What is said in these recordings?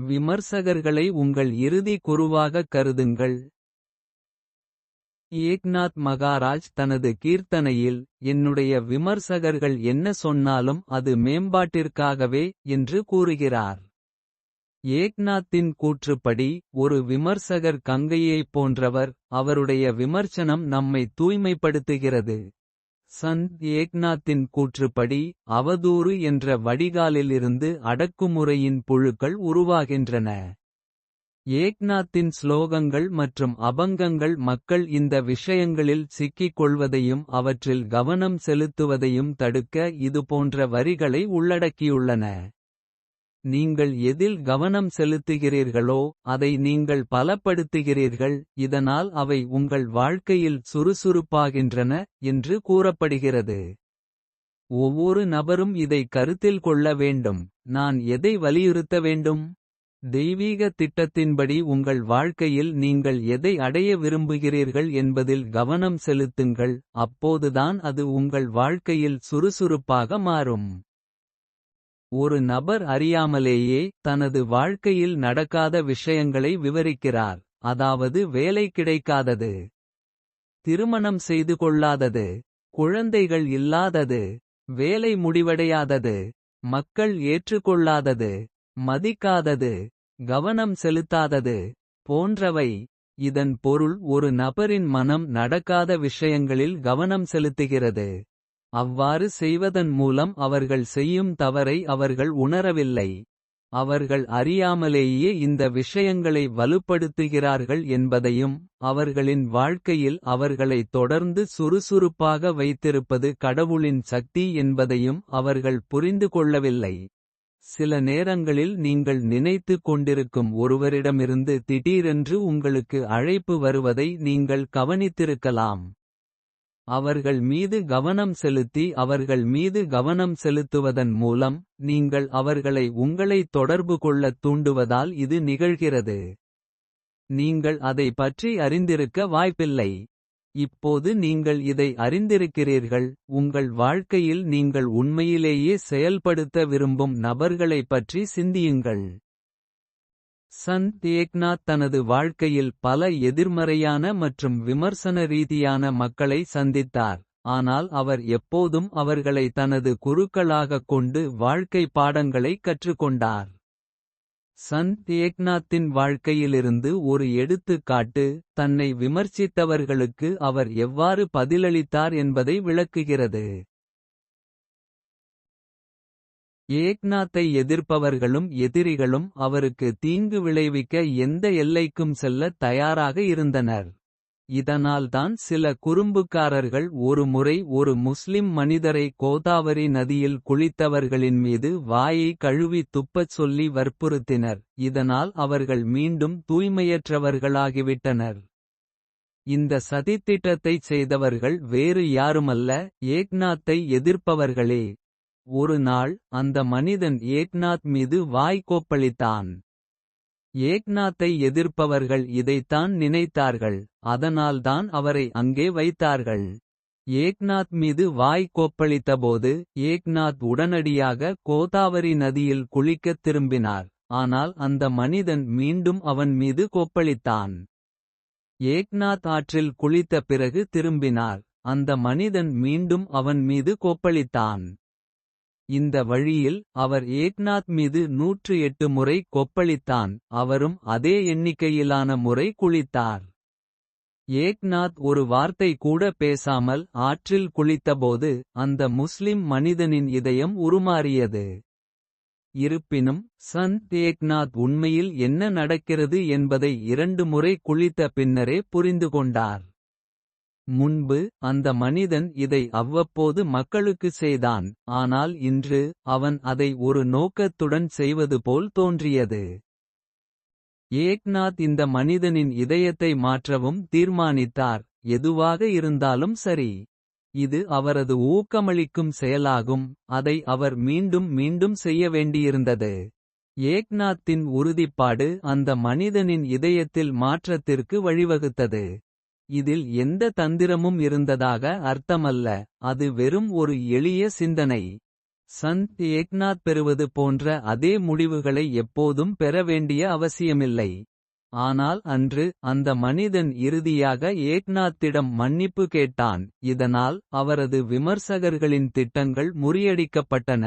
விமர்சகர்களை உங்கள் இறுதி குருவாகக் கருதுங்கள். ஏக்நாத் மகாராஜ் தனது கீர்த்தனையில் என்னுடைய விமர்சகர்கள் என்ன சொன்னாலும் அது மேம்பாட்டிற்காகவே என்று கூறுகிறார். ஏக்நாத்தின் கூற்றுப்படி ஒரு விமர்சகர் கங்கையைப் போன்றவர் அவருடைய விமர்சனம் நம்மை தூய்மைப்படுத்துகிறது. சந்த் ஏக்நாத்தின் கூற்றுப்படி அவதூறு என்ற வடிகாலிலிருந்து அடக்குமுறையின் புழுக்கள் உருவாகின்றன. ஏக்நாத்தின் ஸ்லோகங்கள் மற்றும் அபங்கங்கள் மக்கள் இந்த விஷயங்களில் சிக்கிக் கொள்வதையும் அவற்றில் கவனம் செலுத்துவதையும் தடுக்க இதுபோன்ற வரிகளை உள்ளடக்கியுள்ளன. நீங்கள் எதில் கவனம் செலுத்துகிறீர்களோ அதை நீங்கள் பலப்படுத்துகிறீர்கள் இதனால் அவை உங்கள் வாழ்க்கையில் சுறுசுறுப்பாகின்றன என்று கூறப்படுகிறது. ஒவ்வொரு நபரும் இதை கருத்தில் கொள்ள வேண்டும். நான் எதை வலியுறுத்த வேண்டும்? தெய்வீக திட்டத்தின்படி உங்கள் வாழ்க்கையில் நீங்கள் எதை அடைய விரும்புகிறீர்கள் என்பதில் கவனம் செலுத்துங்கள் அப்போதுதான் அது உங்கள் வாழ்க்கையில் சுறுசுறுப்பாக மாறும். ஒரு நபர் அறியாமலேயே தனது வாழ்க்கையில் நடக்காத விஷயங்களை விவரிக்கிறார். அதாவது வேலை கிடைக்காதது. திருமணம் செய்து கொள்ளாதது. குழந்தைகள் இல்லாதது. வேலை முடிவடையாதது. மக்கள் ஏற்றுக்கொள்ளாதது. மதிக்காதது. கவனம் செலுத்தாதது. போன்றவை. இதன் பொருள் ஒரு நபரின் மனம் நடக்காத விஷயங்களில் கவனம் செலுத்துகிறது. அவ்வாறு செய்வதன் மூலம் அவர்கள் செய்யும் தவறை அவர்கள் உணரவில்லை. அவர்கள் அறியாமலேயே இந்த விஷயங்களை வலுப்படுத்துகிறார்கள் என்பதையும் அவர்களின் வாழ்க்கையில் அவர்களை தொடர்ந்து சுறுசுறுப்பாக வைத்திருப்பது கடவுளின் சக்தி என்பதையும் அவர்கள் புரிந்து கொள்ளவில்லை. சில நேரங்களில் நீங்கள் நினைத்து கொண்டிருக்கும் ஒருவரிடமிருந்து திடீரென்று உங்களுக்கு அழைப்பு வருவதை நீங்கள் கவனித்திருக்கலாம். அவர்கள் மீது கவனம் செலுத்தி அவர்கள் மீது கவனம் செலுத்துவதன் மூலம் நீங்கள் அவர்களை உங்களை தொடர்பு கொள்ளத் தூண்டுவதால் இது நிகழ்கிறது. நீங்கள் அதை பற்றி அறிந்திருக்க வாய்ப்பில்லை. இப்போது நீங்கள் இதை அறிந்திருக்கிறீர்கள். உங்கள் வாழ்க்கையில் நீங்கள் உண்மையிலேயே செயல்படுத்த விரும்பும் நபர்களைப் பற்றி சிந்தியுங்கள். சந்த் ஏக்நாத் தனது வாழ்க்கையில் பல எதிர்மறையான மற்றும் விமர்சன ரீதியான மக்களை சந்தித்தார். ஆனால் அவர் எப்போதும் அவர்களை தனது குருக்களாகக் கொண்டு வாழ்க்கை பாடங்களை கற்றுக்கொண்டார். சந்த் ஏக்நாத்தின் வாழ்க்கையிலிருந்து ஒரு எடுத்துக்காட்டு தன்னை விமர்சித்தவர்களுக்கு அவர் எவ்வாறு பதிலளித்தார் என்பதை விளக்குகிறது. ஏக்நாத்தை எதிர்ப்பவர்களும் எதிரிகளும் அவருக்கு தீங்கு விளைவிக்க எந்த எல்லைக்கும் செல்ல தயாராக இருந்தனர். இதனால்தான் சில குறும்புக்காரர்கள் ஒரு முறை ஒரு முஸ்லிம் மனிதரை கோதாவரி நதியில் குளித்தவர்களின் மீது வாயை கழுவி துப்பச் சொல்லி வற்புறுத்தினர். இதனால் அவர்கள் மீண்டும் தூய்மையற்றவர்களாகிவிட்டனர். இந்த சதித்திட்டத்தைச் செய்தவர்கள் வேறு யாருமல்ல. ஏக்நாத்தை எதிர்ப்பவர்களே. ஒரு நாள் அந்த மனிதன் ஏக்நாத் மீது வாய் கோப்பளித்தான். ஏக்நாத்தை எதிர்ப்பவர்கள் இதைத்தான் நினைத்தார்கள் அதனால்தான் அவரை அங்கே வைத்தார்கள். ஏக்நாத் மீது வாய் கோப்பளித்தபோது ஏக்நாத் உடனடியாக கோதாவரி நதியில் குளிக்கத் திரும்பினார் ஆனால் அந்த மனிதன் மீண்டும் அவன் மீது கோப்பளித்தான். ஏக்நாத் ஆற்றில் குளித்த பிறகு திரும்பினார் அந்த மனிதன் மீண்டும் அவன் மீது கோப்பளித்தான். இந்த வழியில் அவர் ஏக்நாத் மீது நூற்று எட்டு முறை கொப்பளித்தான் அவரும் அதே எண்ணிக்கையிலான முறை குளித்தார். ஏக்நாத் ஒரு வார்த்தை கூட பேசாமல் ஆற்றில் குளித்தபோது அந்த முஸ்லிம் மனிதனின் இதயம் உருமாறியது. இருப்பினும் சந்த் ஏக்நாத் உண்மையில் என்ன நடக்கிறது என்பதை இரண்டு முறை குளித்த பின்னரே புரிந்து கொண்டார். முன்பு அந்த மனிதன் இதை அவ்வப்போது மக்களுக்கு செய்தான் ஆனால் இன்று அவன் அதை ஒரு நோக்கத்துடன் செய்வது போல் தோன்றியது. ஏக்நாத் இந்த மனிதனின் இதயத்தை மாற்றவும் தீர்மானித்தார் எதுவாக இருந்தாலும் சரி. இது அவரது ஊக்கமளிக்கும் செயலாகும் அதை அவர் மீண்டும் மீண்டும் செய்ய வேண்டியிருந்தது. ஏக்நாத்தின் உறுதிப்பாடு அந்த மனிதனின் இதயத்தில் மாற்றத்திற்கு வழிவகுத்தது. இதில் எந்த தந்திரமும் இருந்ததாக அர்த்தமல்ல அது வெறும் ஒரு எளிய சிந்தனை சந்த் ஏக்நாத் பெறுவது போன்ற அதே முடிவுகளை எப்போதும் பெற வேண்டிய அவசியமில்லை. ஆனால் அன்று அந்த மனிதன் இறுதியாக ஏக்நாத்திடம் மன்னிப்பு கேட்டான் இதனால் அவரது விமர்சகர்களின் திட்டங்கள் முறியடிக்கப்பட்டன.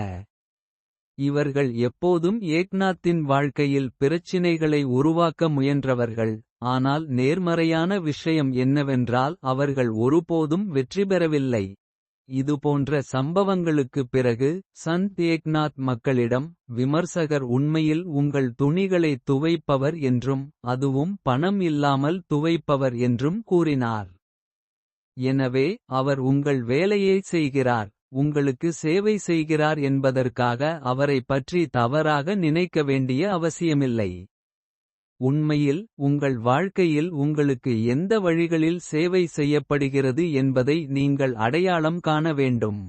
இவர்கள் எப்போதும் ஏக்நாத்தின் வாழ்க்கையில் பிரச்சினைகளை உருவாக்க முயன்றவர்கள். ஆனால் நேர்மறையான விஷயம் என்னவென்றால் அவர்கள் ஒருபோதும் வெற்றி பெறவில்லை. இதுபோன்ற சம்பவங்களுக்குப் பிறகு சந்த் ஏக்நாத் மக்களிடம் விமர்சகர் உண்மையில் உங்கள் துணிகளை துவைப்பவர் என்றும் அதுவும் பணம் இல்லாமல் துவைப்பவர் என்றும் கூறினார். எனவே அவர் உங்கள் வேலையை செய்கிறார் உங்களுக்கு சேவை செய்கிறார் என்பதற்காக அவரை பற்றி தவறாக நினைக்க வேண்டிய அவசியமில்லை. உண்மையில் உங்கள் வாழ்க்கையில் உங்களுக்கு எந்த வழிகளில் சேவை செய்யப்படுகிறது என்பதை நீங்கள் அடையாளம் காண வேண்டும்.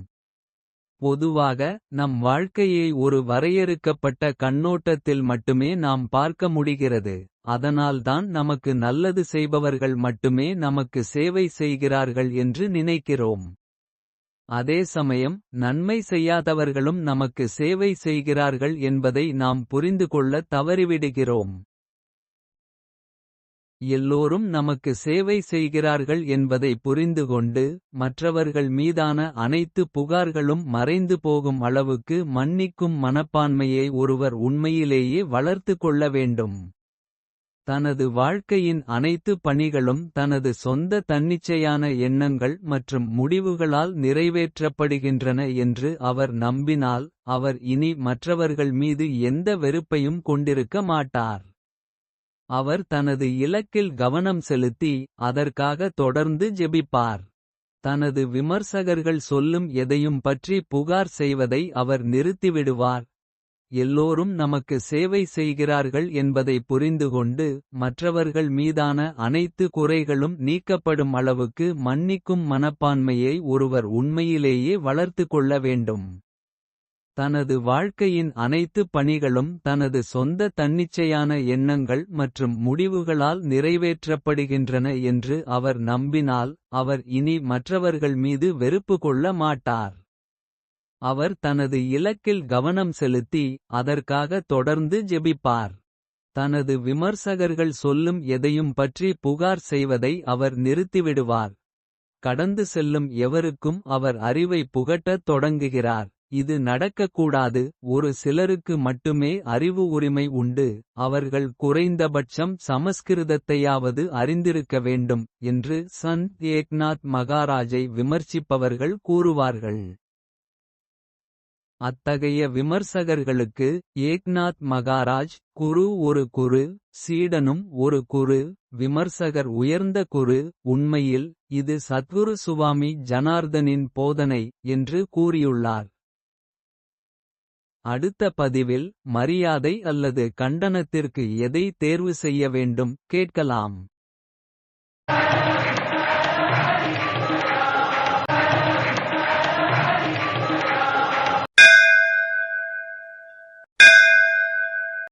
பொதுவாக நம் வாழ்க்கையை ஒரு வரையறுக்கப்பட்ட கண்ணோட்டத்தில் மட்டுமே நாம் பார்க்க முடிகிறது. அதனால்தான் நமக்கு நல்லது செய்பவர்கள் மட்டுமே நமக்கு சேவை செய்கிறார்கள் என்று நினைக்கிறோம். அதே சமயம் நன்மை செய்யாதவர்களும் நமக்கு சேவை செய்கிறார்கள் என்பதை நாம் புரிந்துகொள்ள தவறிவிடுகிறோம். எல்லோரும் நமக்கு சேவை செய்கிறார்கள் என்பதை புரிந்துகொண்டு. மற்றவர்கள் மீதான அனைத்து புகார்களும் மறைந்து போகும் அளவுக்கு மன்னிக்கும் மனப்பான்மையை ஒருவர் உண்மையிலேயே வளர்த்து கொள்ள வேண்டும். தனது வாழ்க்கையின் அனைத்து பணிகளும் தனது சொந்த தன்னிச்சையான எண்ணங்கள் மற்றும் முடிவுகளால் நிறைவேற்றப்படுகின்றன என்று அவர் நம்பினால் அவர் இனி மற்றவர்கள் மீது எந்த வெறுப்பையும் கொண்டிருக்க மாட்டார். அவர் தனது இலக்கில் கவனம் செலுத்தி அதற்காக தொடர்ந்து ஜெபிப்பார். தனது விமர்சகர்கள் சொல்லும் எதையும் பற்றி புகார் செய்வதை அவர் நிறுத்திவிடுவார். எல்லோரும் நமக்கு சேவை செய்கிறார்கள் என்பதை புரிந்துகொண்டு. மற்றவர்கள் மீதான அனைத்து குறைகளும் நீக்கப்படும் அளவுக்கு மன்னிக்கும் மனப்பான்மையை ஒருவர் உண்மையிலேயே வளர்த்து கொள்ள வேண்டும். தனது வாழ்க்கையின் அனைத்து பணிகளும் தனது சொந்த தன்னிச்சையான எண்ணங்கள் மற்றும் முடிவுகளால் நிறைவேற்றப்படுகின்றன என்று அவர் நம்பினால் அவர் இனி மற்றவர்கள் மீது வெறுப்பு கொள்ள மாட்டார். அவர் தனது இலக்கில் கவனம் செலுத்தி அதற்காக தொடர்ந்து ஜெபிப்பார். தனது விமர்சகர்கள் சொல்லும் எதையும் பற்றி புகார் செய்வதை அவர் நிறுத்திவிடுவார். கடந்து செல்லும் எவருக்கும் அவர் அறிவை புகட்டத் தொடங்குகிறார். இது நடக்கக்கூடாது ஒரு சிலருக்கு மட்டுமே அறிவு உரிமை உண்டு. அவர்கள் குறைந்தபட்சம் சமஸ்கிருதத்தையாவது அறிந்திருக்க வேண்டும். என்று சந்த் ஏக்நாத் மகாராஜை விமர்சிப்பவர்கள் கூறுவார்கள். அத்தகைய விமர்சகர்களுக்கு ஏக்நாத் மகாராஜ் குரு ஒரு குரு சீடனும் ஒரு குரு விமர்சகர் உயர்ந்த குரு உண்மையில் இது சத்குரு சுவாமி ஜனார்தனின் போதனை என்று கூறியுள்ளார். அடுத்த பதிவில் மரியாதை அல்லது கண்டனத்திற்கு எதை தேர்வு செய்ய வேண்டும் கேட்கலாம்.